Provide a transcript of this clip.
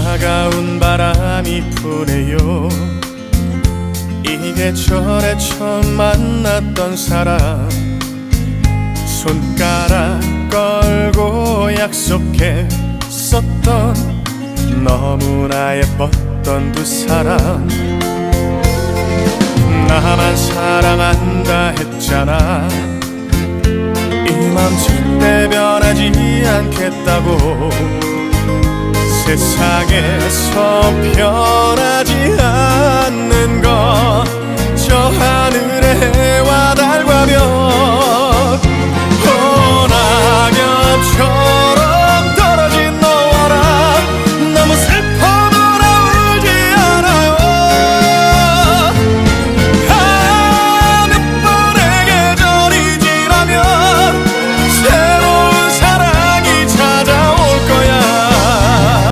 차가운 바람이 부네요. 이 계절에 처음 만났던 사람. 손가락 걸고 약속했었던 너무나 예뻤던 두 사람. 나만 사랑한다 했잖아. 이 맘 절대 변하지 않겠다고 세상에서 변하지